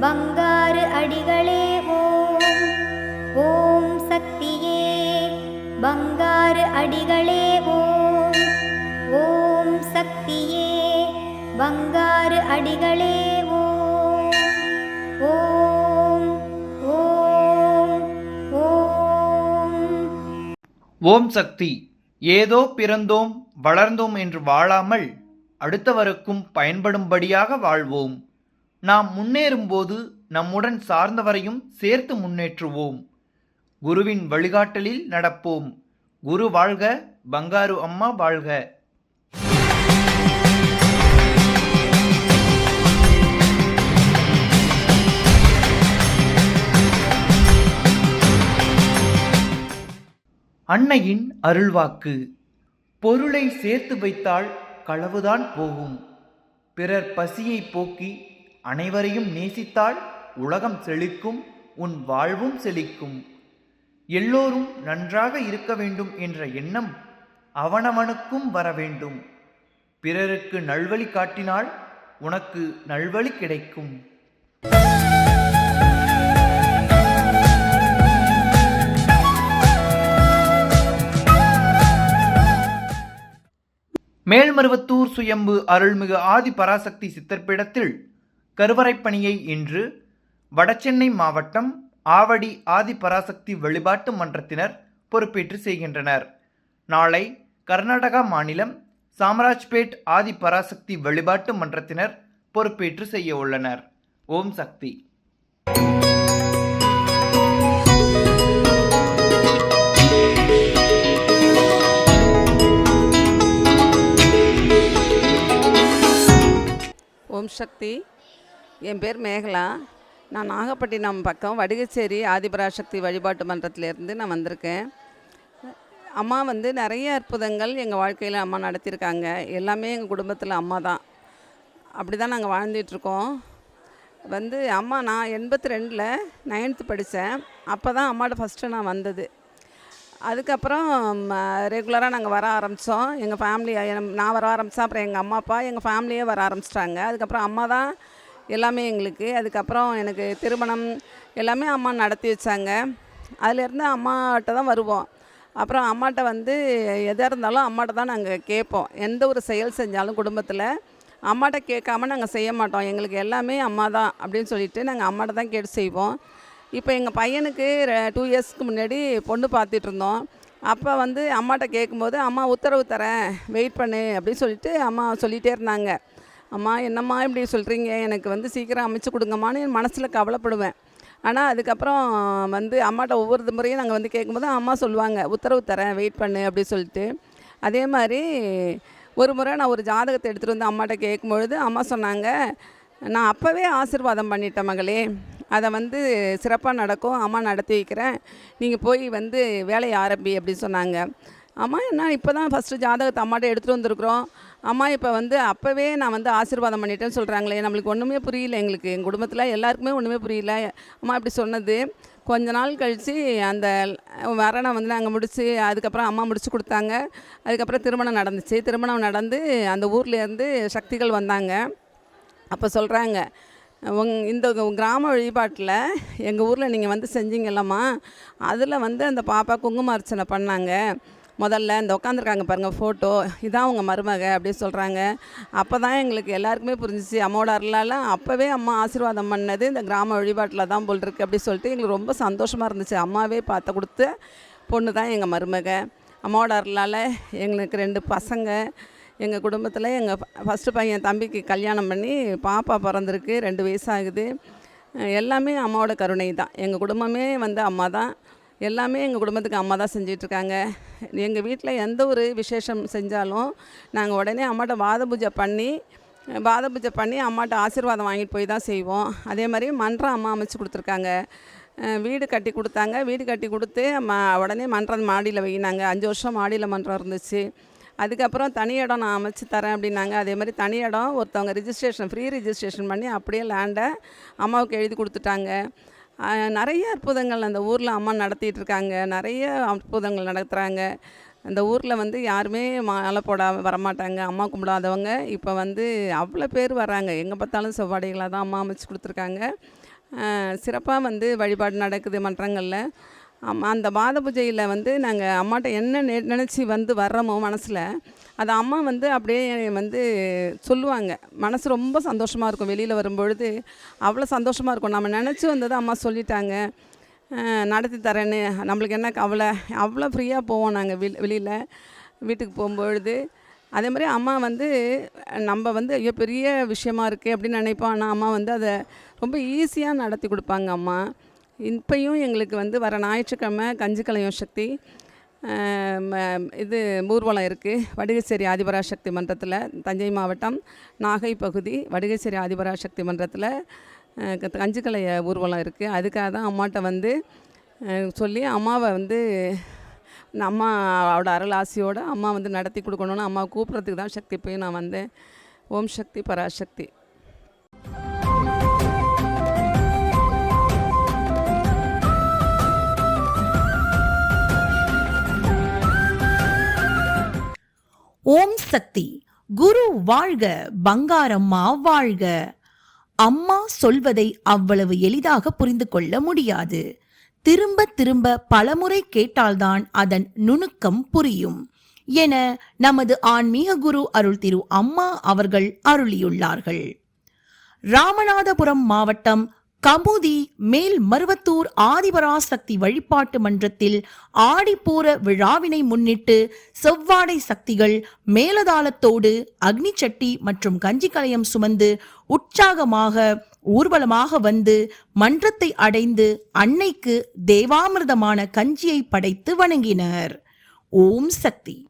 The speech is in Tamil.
பங்காரு அடிகளே ஓம். ஓம் சக்தியே பங்காரு அடிகளே ஓம். ஓம் சக்தியே பங்காரு அடிகளே ஓம். ஓம் ஓம் ஓம். ஓம் சக்தி ஏதோ பிறந்தோம் வளர்ந்தோம் என்று வாழாமல் அடுத்தவருக்கும் பயன்படும்படியாக வாழ்வோம். நாம் முன்னேறும்போது நம்முடன் சார்ந்தவரையும் சேர்த்து முன்னேற்றுவோம். குருவின் வழிகாட்டலில் நடப்போம். குரு வாழ்க பங்காரு அம்மா வாழ்க. அன்னையின் அருள்வாக்கு. பொருளை சேர்த்து வைத்தால் களவுதான் போகும். பிறர் பசியை போக்கி அனைவரையும் நேசித்தால் உலகம் செழிக்கும் உன் வாழ்வும் செழிக்கும். எல்லோரும் நன்றாக இருக்க வேண்டும் என்ற எண்ணம் அவனவனுக்கும் வர வேண்டும். பிறருக்கு நல்வழி காட்டினால் உனக்கு நல்வழி கிடைக்கும். மேல்மருவத்தூர் சுயம்பு அருள்மிகு ஆதி பராசக்தி சித்தர்பீடத்தில் கருவறைப் பணியை இன்று வடசென்னை மாவட்டம் ஆவடி ஆதிபராசக்தி வழிபாட்டு மன்றத்தினர் பொறுப்பேற்று செய்கின்றனர். நாளை கர்நாடகா மாநிலம் சாம்ராஜ்பேட் ஆதிபராசக்தி வழிபாட்டு மன்றத்தினர் பொறுப்பேற்று செய்ய உள்ளனர். ஓம் சக்தி. ஓம் சக்தி. என் பேர் மேகலா. நான் நாகப்பட்டினம் பக்கம் வடுகச்சேரி ஆதிபராசக்தி வழிபாட்டு மன்றத்திலேருந்து நான் வந்திருக்கேன். அம்மா வந்து நிறைய அற்புதங்கள் எங்கள் வாழ்க்கையில் அம்மா நடத்தியிருக்காங்க. எல்லாமே எங்கள் குடும்பத்தில் அம்மா தான். அப்படி தான் நாங்கள் வாழ்ந்துட்டுருக்கோம் வந்து அம்மா நான் எண்பத்தி ரெண்டில் நைன்த்து படித்தேன் அப்போ தான் அம்மாட்ட ஃபஸ்ட்டு நான் வந்தது. அதுக்கப்புறம் ரெகுலராக நாங்கள் வர ஆரம்பித்தோம் எங்கள் ஃபேமிலி நான் வர ஆரம்பித்தேன் அப்புறம் எங்கள் அம்மா அப்பா எங்கள் ஃபேமிலியே வர ஆரம்பிச்சிட்டாங்க. அதுக்கப்புறம் அம்மா தான் எல்லாமே எங்களுக்கு. அதுக்கப்புறம் எனக்கு திருமணம் எல்லாமே அம்மா நடத்தி வச்சாங்க. அதுலேருந்து அம்மாட்ட தான் வருவோம். அப்புறம் அம்மாட்ட வந்து எதாக இருந்தாலும் அம்மாட்ட தான் நாங்கள் கேட்போம். எந்த ஒரு செயல் செஞ்சாலும் குடும்பத்தில் அம்மாட்ட கேட்காம நாங்கள் செய்ய மாட்டோம். எங்களுக்கு எல்லாமே அம்மா தான் அப்படின்னு சொல்லிட்டு நாங்கள் அம்மாட்ட தான் கேட்டு செய்வோம். இப்போ எங்கள் பையனுக்கு டூ இயர்ஸ்க்கு முன்னாடி பொண்ணு பார்த்துட்டு இருந்தோம். அப்போ வந்து அம்மாட்ட கேட்கும்போது அம்மா உத்தரவு தரேன். வெயிட் பண்ணு. அப்படின்னு சொல்லிட்டு அம்மா சொல்லிகிட்டே இருந்தாங்க. அம்மா என்னம்மா இப்படி சொல்கிறீங்க எனக்கு வந்து சீக்கிரம் அமைச்சு கொடுங்கம்மான்னு என் மனசில் கவலைப்படுவேன். ஆனால் அதுக்கப்புறம் வந்து அம்மாட்ட ஒவ்வொரு முறையும் நாங்கள் வந்து கேட்கும்போது அம்மா சொல்லுவாங்க உத்தரவு தரேன் வெயிட் பண்ணு அப்படின்னு சொல்லிட்டு. அதே மாதிரி ஒரு முறை நான் ஒரு ஜாதகத்தை எடுத்துகிட்டு வந்து அம்மாட்ட கேட்கும்பொழுது அம்மா சொன்னாங்க நான் அப்போவே ஆசீர்வாதம் பண்ணிட்டேன் மகளே. அதை வந்து சிறப்பாக நடக்கும். அம்மா நடத்தி வைக்கிறேன். நீங்கள் போய் வந்து வேலையை ஆரம்பி அப்படின்னு சொன்னாங்க. அம்மா என்ன இப்போ தான் ஃபஸ்ட்டு ஜாதகத்தை அம்மாட்ட எடுத்துகிட்டு வந்திருக்குறோம். அம்மா இப்போ வந்து அப்போவே நான் வந்து ஆசீர்வாதம் பண்ணிட்டேன்னு சொல்கிறாங்களே நம்மளுக்கு ஒன்றுமே புரியல எங்களுக்கு எங்கள் குடும்பத்தில் எல்லாருக்குமே ஒன்றுமே புரியல. அம்மா இப்படி சொன்னது. கொஞ்ச நாள் கழித்து அந்த மரணம் வந்து நாங்கள் முடித்து அதுக்கப்புறம் அம்மா முடித்து கொடுத்தாங்க. அதுக்கப்புறம் திருமணம் நடந்துச்சு. திருமணம் நடந்து அந்த ஊர்லேருந்து சக்திகள் வந்தாங்க. அப்போ சொல்கிறாங்க உங் இந்த கிராம வழிபாட்டில் எங்கள் ஊரில் நீங்கள் வந்து செஞ்சீங்கல்லம்மா. அதில் வந்து அந்த பாப்பா குங்கும அர்ச்சனை பண்ணாங்க. முதல்ல இந்த உட்காந்துருக்காங்க பாருங்கள் ஃபோட்டோ இதான் உங்கள் மருமக அப்படின்னு சொல்கிறாங்க அப்போ தான் எங்களுக்கு எல்லாருக்குமே புரிஞ்சிச்சு. அம்மாவோட அருளால் அப்போவே அம்மா ஆசீர்வாதம் பண்ணது இந்த கிராம வழிபாட்டில் தான் போல் இருக்குது அப்படி சொல்லிட்டு எங்களுக்கு ரொம்ப சந்தோஷமாக இருந்துச்சு. அம்மாவே பார்த்து கொடுத்து பொண்ணு தான் எங்கள் மருமக. அம்மாவோட அருளால் எங்களுக்கு ரெண்டு பசங்க. எங்கள் குடும்பத்தில் எங்கள் ஃபஸ்ட்டு பையன் தம்பிக்கு கல்யாணம் பண்ணி பாப்பா பிறந்திருக்கு ரெண்டு வயசாகுது. எல்லாமே அம்மாவோட கருணை தான். எங்கள் குடும்பமே வந்து அம்மா தான். எல்லாமே எங்கள் குடும்பத்துக்கு அம்மா தான் செஞ்சிட்ருக்காங்க. எங்கள் வீட்டில் எந்த ஒரு விசேஷம் செஞ்சாலும் நாங்கள் உடனே அம்மாட்ட வாத பூஜை பண்ணி பாத பூஜை பண்ணி அம்மாட்ட ஆசீர்வாதம் வாங்கிட்டு போய் தான் செய்வோம். அதே மாதிரி மன்றம் அம்மா அமைச்சு கொடுத்துருக்காங்க. வீடு கட்டி கொடுத்தாங்க. வீடு கட்டி கொடுத்து ம உடனே மன்றம் மாடியில் வைனாங்க அஞ்சு வருஷம் மாடியில் மன்றம் இருந்துச்சு. அதுக்கப்புறம் தனி இடம் நான் அமைச்சு தரேன் அப்படின்னாங்க. அதே மாதிரி தனி இடம் ஒருத்தவங்க ரிஜிஸ்ட்ரேஷன் ஃப்ரீ ரிஜிஸ்ட்ரேஷன் பண்ணி அப்படியே லேண்டை அம்மாவுக்கு எழுதி கொடுத்துட்டாங்க. நிறைய அற்புதங்கள் அந்த ஊரில் அம்மா நடத்திட்டு இருக்காங்க நிறைய அற்புதங்கள் நடத்துகிறாங்க அந்த ஊரில் வந்து யாருமே மாலை போட வரமாட்டாங்க. அம்மா கும்பிடாதவங்க. இப்போ வந்து அவ்வளோ பேர் வராங்க எங்கே பார்த்தாலும் செவ்வாடைகளாக தான் அம்மா அமைச்சு கொடுத்துருக்காங்க. சிறப்பாக வந்து வழிபாடு நடக்குது மன்றங்களில். அம்மா அந்த பாத பூஜையில் வந்து நாங்கள் அம்மாட்ட என்ன நெ நினச்சி வந்து வர்றோமோ மனசில் அது அம்மா வந்து அப்படியே வந்து சொல்லுவாங்க. மனசு ரொம்ப சந்தோஷமாக இருக்கும் வெளியில் வரும்பொழுது. அவ்வளோ சந்தோஷமாக இருக்கும். நம்ம நினச்சி வந்ததை அம்மா சொல்லிட்டாங்க. நடத்தி தரேன்னு. நம்மளுக்கு என்ன கவலை? அவ்வளோ ஃப்ரீயாக போவோம் நாங்கள் வெளி வெளியில் வீட்டுக்கு போகும்பொழுது. அதே மாதிரி அம்மா வந்து நம்ம வந்து ஐயோ பெரிய விஷயமா இருக்குது அப்படின்னு நினைப்போம். ஆனால் அம்மா வந்து அதை ரொம்ப ஈஸியாக நடத்தி கொடுப்பாங்க அம்மா. இப்பையும் எங்களுக்கு வந்து வர ஞாயிற்றுக்கிழமை கஞ்சிக்கலையும் சக்தி ம- இது ஊர்வலம் இருக்குது வடுகச்சேரி ஆதிபராசக்தி மன்றத்தில் தஞ்சை மாவட்டம் நாகை பகுதி வடுகச்சேரி ஆதிபராசக்தி மன்றத்தில் அஹ் கஞ்சிக்கலைய ஊர்வலம் இருக்குது அதுக்காக தான் அம்மாட்ட வந்து சொல்லி அம்மாவை வந்து அம்மா அம்மாவோட அருள் அம்மா வந்து நடத்தி கொடுக்கணும்னு அம்மா கூப்பிட்றதுக்கு தான் சக்தி போய் நான் வந்தேன். ஓம் சக்தி பராசக்தி. ஓம் சக்தி. குரு வாழ்க பங்காரம்மா வாழ்க. அம்மா சொல்வதை அவ்வளவு எளிதாக புரிந்து கொள்ள முடியாது. திரும்ப திரும்ப பலமுறை கேட்டால்தான் அதன் நுணுக்கம் புரியும். என நமது ஆன்மீக குரு அருள் திரு அம்மா அவர்கள் அருளியுள்ளார்கள். ராமநாதபுரம் மாவட்டம் கமுதி மேல் மருவத்தூர் ஆதிபராசக்தி வழிபாட்டு மன்றத்தில் ஆடிப்பூர விழாவினை முன்னிட்டு செவ்வாடை சக்திகள் மேலதாளத்தோடு அக்னி சட்டி மற்றும் கஞ்சி சுமந்து உற்சாகமாக ஊர்வலமாக வந்து மன்றத்தை அடைந்து அன்னைக்கு தேவாமிர்தமான கஞ்சியை படைத்து வணங்கினர். ஓம் சக்தி.